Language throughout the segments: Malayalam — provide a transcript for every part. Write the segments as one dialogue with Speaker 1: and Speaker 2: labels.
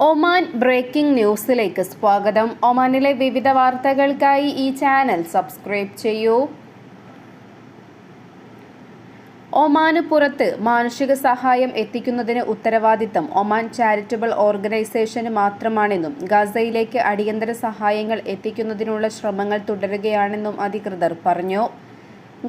Speaker 1: ഒമാൻ ബ്രേക്കിംഗ് ന്യൂസിലേക്ക് സ്വാഗതം. ഒമാനിലെ വിവിധ വാർത്തകൾക്കായി ഈ ചാനൽ സബ്സ്ക്രൈബ് ചെയ്യൂ. ഒമാന് പുറത്ത് മാനുഷിക സഹായം എത്തിക്കുന്നതിന് ഉത്തരവാദിത്തം ഒമാൻ ചാരിറ്റബിൾ ഓർഗനൈസേഷന് മാത്രമാണെന്നും ഗസയിലേക്ക് അടിയന്തര സഹായങ്ങൾ എത്തിക്കുന്നതിനുള്ള ശ്രമങ്ങൾ തുടരുകയാണെന്നും അധികൃതർ പറഞ്ഞു.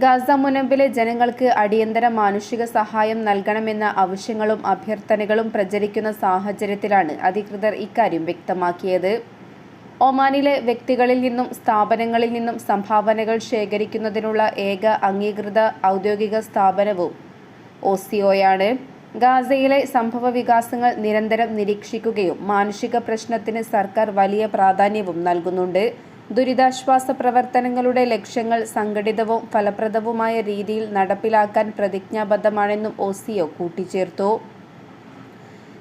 Speaker 1: ഗാസ മുനമ്പിലെ ജനങ്ങൾക്ക് അടിയന്തര മാനുഷിക സഹായം നൽകണമെന്ന ആവശ്യങ്ങളും അഭ്യർത്ഥനകളും പ്രചരിക്കുന്ന സാഹചര്യത്തിലാണ് അധികൃതർ ഇക്കാര്യം വ്യക്തമാക്കിയത്. ഒമാനിലെ വ്യക്തികളിൽ നിന്നും സ്ഥാപനങ്ങളിൽ നിന്നും സംഭാവനകൾ ശേഖരിക്കുന്നതിനുള്ള ഏക അംഗീകൃത ഔദ്യോഗിക സ്ഥാപനവും ഒസിഒയാണ് ഗാസയിലെ സംഭവ വികാസങ്ങൾ നിരന്തരം നിരീക്ഷിക്കുകയും മാനുഷിക പ്രശ്നത്തിന് സർക്കാർ വലിയ പ്രാധാന്യവും നൽകുന്നുണ്ട്. ദുരിതാശ്വാസ പ്രവർത്തനങ്ങളുടെ ലക്ഷ്യങ്ങൾ സംഘടിതവും ഫലപ്രദവുമായ രീതിയിൽ നടപ്പിലാക്കാൻ പ്രതിജ്ഞാബദ്ധമാണെന്നും ഒസിഒ കൂട്ടിച്ചേർത്തു.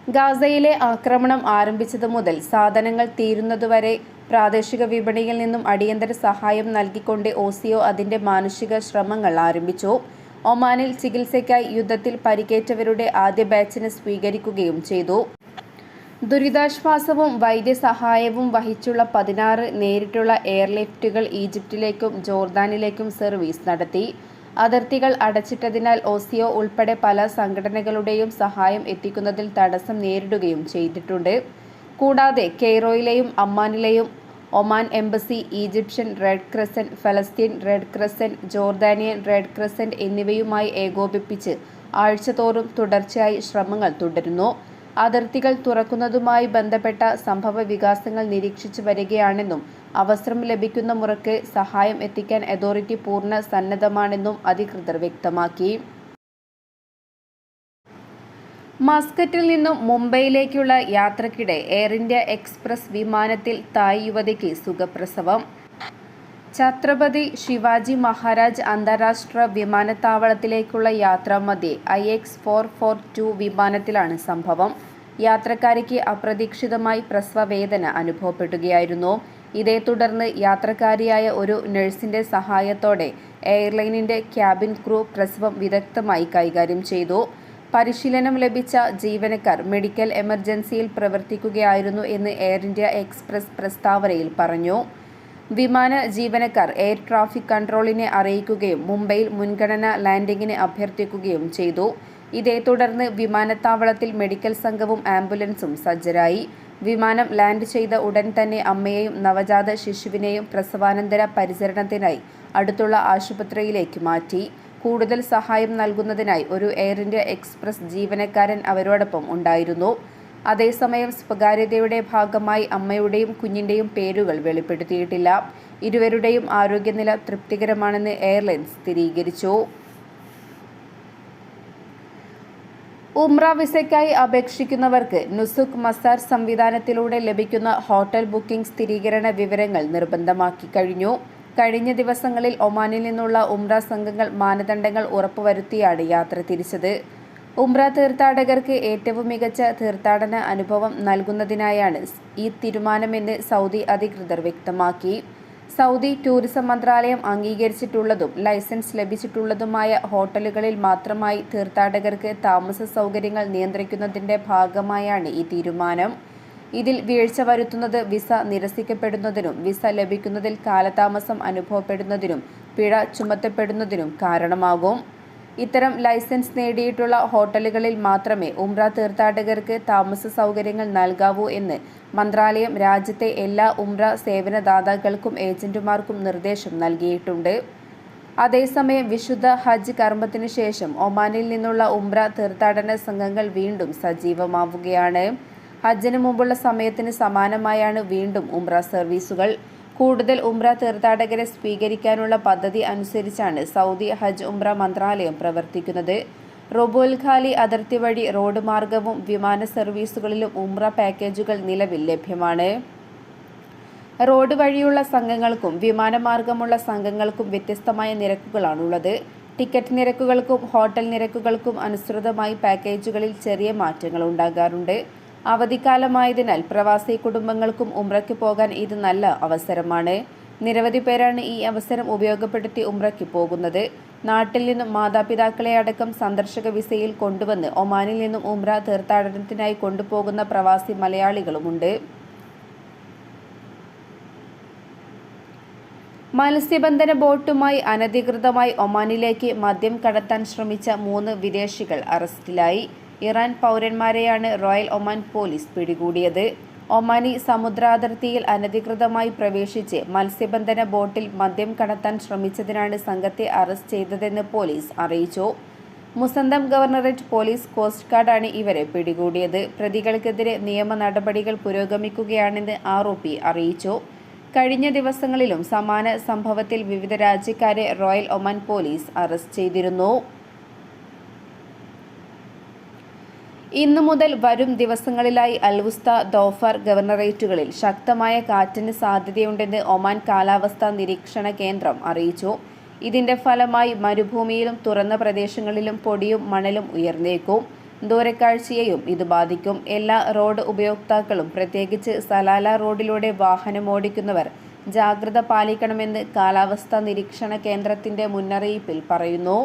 Speaker 1: ഗാസയിലെ ആക്രമണം ആരംഭിച്ചതു മുതൽ സാധനങ്ങൾ തീരുന്നതുവരെ പ്രാദേശിക വിപണിയിൽ നിന്നും അടിയന്തര സഹായം നൽകിക്കൊണ്ട് ഒസിഒ അതിന്റെ മാനുഷിക ശ്രമങ്ങൾ ആരംഭിച്ചു. ഒമാനിൽ ചികിത്സയ്ക്കായി യുദ്ധത്തിൽ പരിക്കേറ്റവരുടെ ആദ്യ ബാച്ചിന് സ്വീകരിക്കുകയും ചെയ്തു. ദുരിതാശ്വാസവും വൈദ്യസഹായവും വഹിച്ചുള്ള പതിനാറ് നേരിട്ടുള്ള എയർലിഫ്റ്റുകൾ ഈജിപ്തിലേക്കും ജോർദാനിലേക്കും സർവീസ് നടത്തി. അതിർത്തികൾ അടച്ചിട്ടതിനാൽ ഓസിയോ ഉൾപ്പെടെ പല സംഘടനകളുടെയും സഹായം എത്തിക്കുന്നതിൽ തടസ്സം നേരിടുകയും ചെയ്തിട്ടുണ്ട്. കൂടാതെ കെയ്റോയിലെയും അമ്മാനിലെയും Oman embassy Egyptian Red Crescent ഫലസ്തീൻ Red Crescent Jordanian Red Crescent എന്നിവയുമായി ഏകോപിപ്പിച്ച് ആഴ്ചതോറും തുടർച്ചയായി ശ്രമങ്ങൾ തുടരുന്നു. അതിർത്തികൾ തുറക്കുന്നതുമായി ബന്ധപ്പെട്ട സംഭവ വികാസങ്ങൾ നിരീക്ഷിച്ചു വരികയാണെന്നും അവസരം ലഭിക്കുന്ന മുറയ്ക്ക് സഹായം എത്തിക്കാൻ അതോറിറ്റി പൂർണ സന്നദ്ധമാണെന്നും അധികൃതർ വ്യക്തമാക്കി. മസ്കറ്റിൽ നിന്നും മുംബൈയിലേക്കുള്ള യാത്രക്കിടെ എയർ ഇന്ത്യ എക്സ്പ്രസ് വിമാനത്തിൽ തായ് യുവതിക്ക് സുഖപ്രസവം. ഛത്രപതി ശിവാജി മഹാരാജ് അന്താരാഷ്ട്ര വിമാനത്താവളത്തിലേക്കുള്ള യാത്രാമധ്യേ I X four four two വിമാനത്തിലാണ് സംഭവം. യാത്രക്കാരിക്ക് അപ്രതീക്ഷിതമായി പ്രസവവേദന അനുഭവപ്പെടുകയായിരുന്നു. ഇതേ തുടർന്ന് യാത്രക്കാരിയായ ഒരു നഴ്സിന്റെ സഹായത്തോടെ എയർലൈനിന്റെ ക്യാബിൻ ക്രൂ പ്രസവം വിദഗ്ധമായി കൈകാര്യം ചെയ്തു. പരിശീലനം ലഭിച്ച ജീവനക്കാർ മെഡിക്കൽ എമർജൻസിയിൽ പ്രവർത്തിക്കുകയായിരുന്നു എന്ന് എയർ ഇന്ത്യ എക്സ്പ്രസ് പ്രസ്താവനയിൽ പറഞ്ഞു. വിമാന ജീവനക്കാർ എയർ ട്രാഫിക് കൺട്രോളിനെ അറിയിക്കുകയും മുംബൈയിൽ മുൻഗണന ലാൻഡിങ്ങിന് അഭ്യർത്ഥിക്കുകയും ചെയ്തു. ഇതേ തുടർന്ന് വിമാനത്താവളത്തിൽ മെഡിക്കൽ സംഘവും ആംബുലൻസും സജ്ജരായി. വിമാനം ലാൻഡ് ചെയ്ത ഉടൻ തന്നെ അമ്മയെയും നവജാത ശിശുവിനെയും പ്രസവാനന്തര പരിചരണത്തിനായി അടുത്തുള്ള ആശുപത്രിയിലേക്ക് മാറ്റി. കൂടുതൽ സഹായം നൽകുന്നതിനായി ഒരു എയർ ഇന്ത്യ എക്സ്പ്രസ് ജീവനക്കാരൻ അവരോടൊപ്പം ഉണ്ടായിരുന്നു. അതേസമയം സ്വകാര്യതയുടെ ഭാഗമായി അമ്മയുടെയും കുഞ്ഞിന്റെയും പേരുകൾ വെളിപ്പെടുത്തിയിട്ടില്ല. ഇരുവരുടെയും ആരോഗ്യനില തൃപ്തികരമാണെന്ന് എയർലൈൻസ് സ്ഥിരീകരിച്ചു. ഉംറ വിസയ്ക്കായി അപേക്ഷിക്കുന്നവർക്ക് നുസുഖ് മസാർ സംവിധാനത്തിലൂടെ ലഭിക്കുന്ന ഹോട്ടൽ ബുക്കിംഗ് സ്ഥിരീകരണ വിവരങ്ങൾ നിർബന്ധമാക്കി കഴിഞ്ഞു. കഴിഞ്ഞ ദിവസങ്ങളിൽ ഒമാനിൽ നിന്നുള്ള ഉംറ സംഘങ്ങൾ മാനദണ്ഡങ്ങൾ ഉറപ്പുവരുത്തിയാണ് യാത്ര തിരിച്ചത്. ഉംറ തീർത്ഥാടകർക്ക് ഏറ്റവും മികച്ച തീർത്ഥാടന അനുഭവം നൽകുന്നതിനായാണ് ഈ തീരുമാനമെന്ന് സൗദി അധികൃതർ വ്യക്തമാക്കി. സൗദി ടൂറിസം മന്ത്രാലയം അംഗീകരിച്ചിട്ടുള്ളതും ലൈസൻസ് ലഭിച്ചിട്ടുള്ളതുമായ ഹോട്ടലുകളിൽ മാത്രമായി തീർത്ഥാടകർക്ക് താമസ സൗകര്യങ്ങൾ നിയന്ത്രിക്കുന്നതിന്റെ ഭാഗമായാണ് ഈ തീരുമാനം. ഇതിൽ വീഴ്ച വരുത്തുന്നത് വിസ നിരസിക്കപ്പെടുന്നതിനും വിസ ലഭിക്കുന്നതിൽ കാലതാമസം അനുഭവപ്പെടുന്നതിനും പിഴ ചുമത്തപ്പെടുന്നതിനും കാരണമാകും. ഇത്തരം ലൈസൻസ് നേടിയിട്ടുള്ള ഹോട്ടലുകളിൽ മാത്രമേ ഉംറ തീർത്ഥാടകർക്ക് താമസ സൗകര്യങ്ങൾ നൽകാവൂ എന്ന് മന്ത്രാലയം രാജ്യത്തെ എല്ലാ ഉംറ സേവനദാതാക്കൾക്കും ഏജന്റുമാർക്കും നിർദ്ദേശം നൽകിയിട്ടുണ്ട്. അതേസമയം വിശുദ്ധ ഹജ്ജ് കർമ്മത്തിനു ശേഷം ഒമാനിൽ നിന്നുള്ള ഉംറ തീർത്ഥാടന സംഘങ്ങൾ വീണ്ടും സജീവമാവുകയാണ്. ഹജ്ജിന് മുമ്പുള്ള സമയത്തിന് സമാനമായാണ് വീണ്ടും ഉംറ സർവീസുകൾ. കൂടുതൽ ഉംറ തീർത്ഥാടകരെ സ്വീകരിക്കാനുള്ള പദ്ധതി അനുസരിച്ചാണ് സൗദി ഹജ്ജ് ഉംറ മന്ത്രാലയം പ്രവർത്തിക്കുന്നത്. റൊബോൽ ഖാലി അതിർത്തി വഴി റോഡ് മാർഗവും വിമാന സർവീസുകളിലും ഉംറ പാക്കേജുകൾ നിലവിൽ ലഭ്യമാണ്. റോഡ് വഴിയുള്ള സംഘങ്ങൾക്കും വിമാനമാർഗമുള്ള സംഘങ്ങൾക്കും വ്യത്യസ്തമായ നിരക്കുകളാണുള്ളത്. ടിക്കറ്റ് നിരക്കുകൾക്കും ഹോട്ടൽ നിരക്കുകൾക്കും അനുസൃതമായി പാക്കേജുകളിൽ ചെറിയ മാറ്റങ്ങൾ ഉണ്ടാകാറുണ്ട്. അവധിക്കാലമായതിനാൽ പ്രവാസി കുടുംബങ്ങൾക്കും ഉംറയ്ക്ക് പോകാൻ ഇത് നല്ല അവസരമാണ്. നിരവധി പേരാണ് ഈ അവസരം ഉപയോഗപ്പെടുത്തി ഉംറയ്ക്ക് പോകുന്നത്. നാട്ടിൽ നിന്നും മാതാപിതാക്കളെ അടക്കം സന്ദർശക വിസയിൽ കൊണ്ടുവന്ന് ഒമാനിൽ നിന്നും ഉംറ തീർത്ഥാടനത്തിനായി കൊണ്ടുപോകുന്ന പ്രവാസി മലയാളികളുമുണ്ട്. മത്സ്യബന്ധന ബോട്ടുമായി അനധികൃതമായി ഒമാനിലേക്ക് മദ്യം കടത്താൻ ശ്രമിച്ച മൂന്ന് വിദേശികൾ അറസ്റ്റിലായി. ഇറാൻ പൗരന്മാരെയാണ് റോയൽ ഒമാൻ പോലീസ് പിടികൂടിയത്. ഒമാനി സമുദ്രാതിർത്തിയിൽ അനധികൃതമായി പ്രവേശിച്ച് മത്സ്യബന്ധന ബോട്ടിൽ മദ്യം കടത്താൻ ശ്രമിച്ചതിനാണ് സംഘത്തെ അറസ്റ്റ് ചെയ്തതെന്ന് പോലീസ് അറിയിച്ചു. മുസന്തം ഗവർണറേറ്റ് പോലീസ് കോസ്റ്റ് ഗാർഡാണ് ഇവരെ പിടികൂടിയത്. പ്രതികൾക്കെതിരെ നിയമ നടപടികൾ പുരോഗമിക്കുകയാണെന്ന് ആരോപി അറിയിച്ചു. കഴിഞ്ഞ ദിവസങ്ങളിലും സമാന സംഭവത്തിൽ വിവിധ രാജ്യക്കാരെ റോയൽ ഒമാൻ പോലീസ് അറസ്റ്റ് ചെയ്തിരുന്നു. ഇന്നു മുതൽ വരും ദിവസങ്ങളിലായി അൽവുസ്ത ദോഫർ ഗവർണറേറ്റുകളിൽ ശക്തമായ കാറ്റിന് സാധ്യതയുണ്ടെന്ന് ഒമാൻ കാലാവസ്ഥാ നിരീക്ഷണ കേന്ദ്രം അറിയിച്ചു. ഇതിന്റെ ഫലമായി മരുഭൂമിയിലും തുറന്ന പ്രദേശങ്ങളിലും പൊടിയും മണലും ഉയർന്നേക്കും. ദൂരക്കാഴ്ചയെയും ഇത് ബാധിക്കും. എല്ലാ റോഡ് ഉപയോക്താക്കളും പ്രത്യേകിച്ച് സലാല റോഡിലൂടെ വാഹനം ഓടിക്കുന്നവർ ജാഗ്രത പാലിക്കണമെന്ന് കാലാവസ്ഥാ നിരീക്ഷണ കേന്ദ്രത്തിന്റെ മുന്നറിയിപ്പിൽ പറയുന്നു.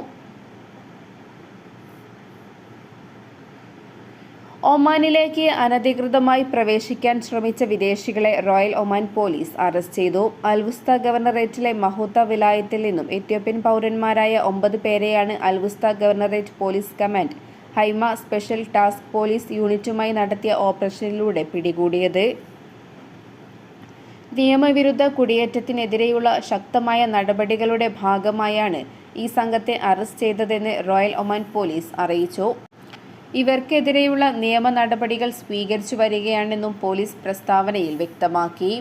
Speaker 1: ഒമാനിലേക്ക് അനധികൃതമായി പ്രവേശിക്കാൻ ശ്രമിച്ച വിദേശികളെ റോയൽ ഒമാൻ പോലീസ് അറസ്റ്റ് ചെയ്തു. അൽവുസ്ത ഗവർണറേറ്റിലെ മഹൂത്ത വിലായത്തിൽ നിന്നും എത്യോപ്യൻ പൗരന്മാരായ ഒമ്പത് പേരെയാണ് Al Wusta governorate police command Haima special task police യൂണിറ്റുമായി നടത്തിയ ഓപ്പറേഷനിലൂടെ പിടികൂടിയത്. നിയമവിരുദ്ധ കുടിയേറ്റത്തിനെതിരെയുള്ള ശക്തമായ നടപടികളുടെ ഭാഗമായാണ് ഈ സംഘത്തെ അറസ്റ്റ് ചെയ്തതെന്ന് റോയൽ ഒമാൻ പോലീസ് അറിയിച്ചു. ഇവർക്കെതിരെയുള്ള നിയമ നടപടികൾ സ്വീകരിച്ചു വരികയാണെന്നും പോലീസ് പ്രസ്താവനയിൽ വ്യക്തമാക്കി.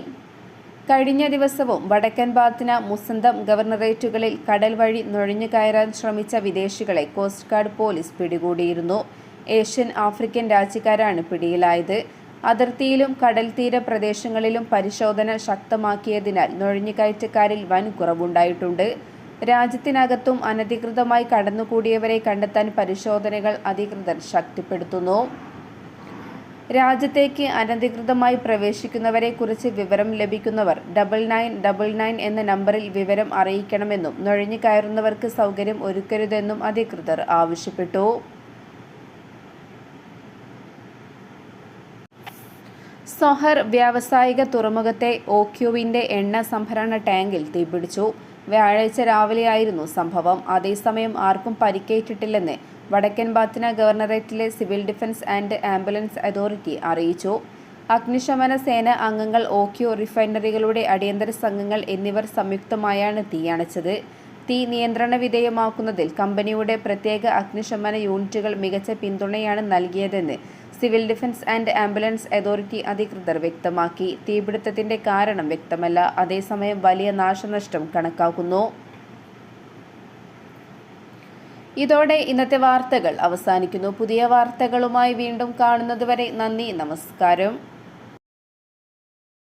Speaker 1: കഴിഞ്ഞ ദിവസവും വടക്കൻ ബാത്തിന മുസന്തം ഗവർണറേറ്റുകളിൽ കടൽ വഴി നുഴഞ്ഞു കയറാൻ ശ്രമിച്ച വിദേശികളെ കോസ്റ്റ് ഗാർഡ് പോലീസ് പിടികൂടിയിരുന്നു. ഏഷ്യൻ ആഫ്രിക്കൻ രാജ്യക്കാരാണ് പിടിയിലായത്. അതിർത്തിയിലും കടൽ തീര പ്രദേശങ്ങളിലും പരിശോധന ശക്തമാക്കിയതിനാൽ നുഴഞ്ഞുകയറ്റക്കാരിൽ വൻ കുറവുണ്ടായിട്ടുണ്ട് രാജ്യത്തിനകത്തും അനധികൃതമായി കടന്നുകൂടിയവരെ കണ്ടെത്താൻ പരിശോധനകൾ അധികൃതർ ശക്തിപ്പെടുത്തുന്നു. രാജ്യത്തേക്ക് അനധികൃതമായി പ്രവേശിക്കുന്നവരെ കുറിച്ച് വിവരം ലഭിക്കുന്നവർ ഡബിൾ നയൻ ഡബിൾ നയൻ എന്ന നമ്പറിൽ വിവരം അറിയിക്കണമെന്നും നുഴഞ്ഞു കയറുന്നവർക്ക് സൗകര്യം ഒരുക്കരുതെന്നും അധികൃതർ ആവശ്യപ്പെട്ടു. സൊഹർ വ്യാവസായിക തുറമുഖത്തെ ഓക്യുവിന്റെ എണ്ണ സംഭരണ ടാങ്കിൽ തീപിടിച്ചു. വ്യാഴാഴ്ച രാവിലെയായിരുന്നു സംഭവം. അതേസമയം ആർക്കും പരിക്കേറ്റിട്ടില്ലെന്ന് വടക്കൻ Batinah ഗവർണറേറ്റിലെ civil defence and ambulance authority അറിയിച്ചു. അഗ്നിശമന സേന അംഗങ്ങൾ ഓക്യോ റിഫൈനറികളുടെ അടിയന്തര സംഘങ്ങൾ എന്നിവർ സംയുക്തമായാണ് തീയണച്ചത് തീ നിയന്ത്രണ വിധേയമാക്കുന്നതിൽ കമ്പനിയുടെ പ്രത്യേക അഗ്നിശമന യൂണിറ്റുകൾ മികച്ച പിന്തുണയാണ് നൽകിയതെന്ന് civil defence and ambulance authority അധികൃതർ വ്യക്തമാക്കി. തീപിടുത്തത്തിന്റെ കാരണം വ്യക്തമല്ല. അതേസമയം വലിയ നാശനഷ്ടം കണക്കാക്കുന്നു. ഇതോടെ ഇന്നത്തെ വാർത്തകൾ അവസാനിക്കുന്നു. പുതിയ വാർത്തകളുമായി വീണ്ടും കാണുന്നതുവരെ നന്ദി. നമസ്കാരം.